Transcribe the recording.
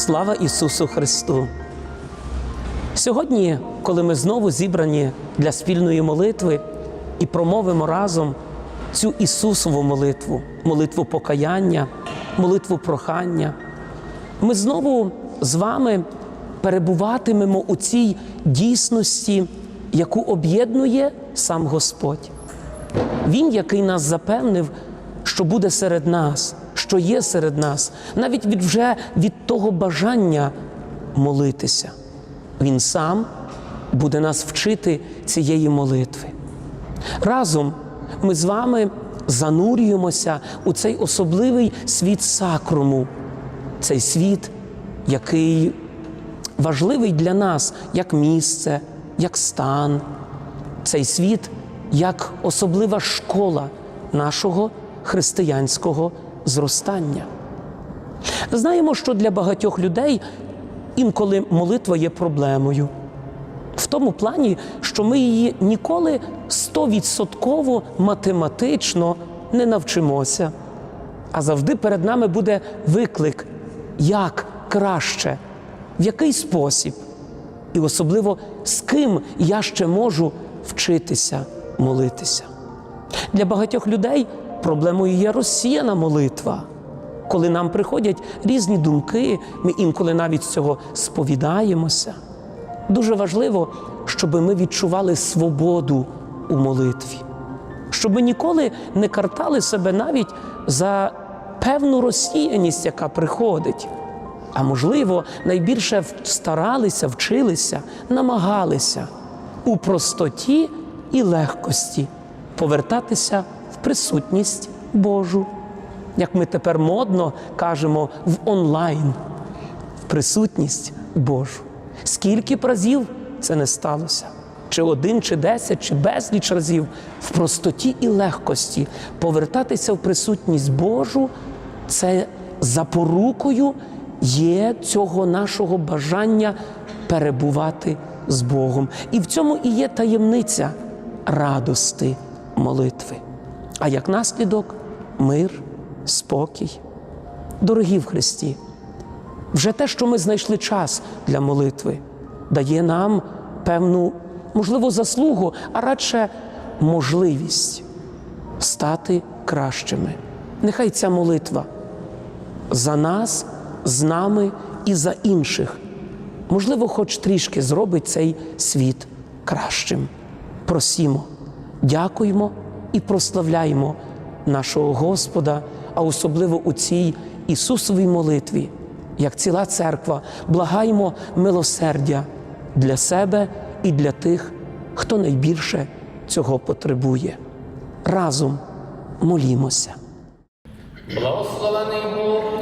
Слава Ісусу Христу! Сьогодні, коли ми знову зібрані для спільної молитви і промовимо разом цю Ісусову молитву, молитву покаяння, молитву прохання, ми знову з вами перебуватимемо у цій дійсності, яку об'єднує сам Господь. Він, який нас запевнив, що буде серед нас, що є серед нас, навіть від вже від того бажання молитися. Він сам буде нас вчити цієї молитви. Разом ми з вами занурюємося у цей особливий світ сакруму, цей світ, який важливий для нас як місце, як стан, цей світ як особлива школа нашого християнського зростання. Знаємо, що для багатьох людей інколи молитва є проблемою. В тому плані, що ми її ніколи стовідсотково математично не навчимося. А завжди перед нами буде виклик, як краще, в який спосіб, і особливо з ким я ще можу вчитися молитися. Для багатьох людей проблемою є розсіяна молитва. Коли нам приходять різні думки, ми інколи навіть з цього сповідаємося. Дуже важливо, щоб ми відчували свободу у молитві, щоб ми ніколи не картали себе навіть за певну розсіяність, яка приходить. А можливо, найбільше старалися, вчилися, намагалися у простоті і легкості повертатися присутність Божу. Як ми тепер модно кажемо в онлайн, присутність Божу. Скільки б разів це не сталося? Чи один, чи десять, чи безліч разів в простоті і легкості повертатися в присутність Божу це запорукою є цього нашого бажання перебувати з Богом. І в цьому і є таємниця радости молитви. А як наслідок мир, спокій. Дорогі в Христі, вже те, що ми знайшли час для молитви, дає нам певну, можливо, заслугу, а радше можливість стати кращими. Нехай ця молитва за нас, з нами і за інших, можливо, хоч трішки зробить цей світ кращим. Просімо, дякуємо і прославляємо нашого Господа, а особливо у цій Ісусовій молитві, як ціла церква, благаємо милосердя для себе і для тих, хто найбільше цього потребує. Разом молімося. Благословений Бог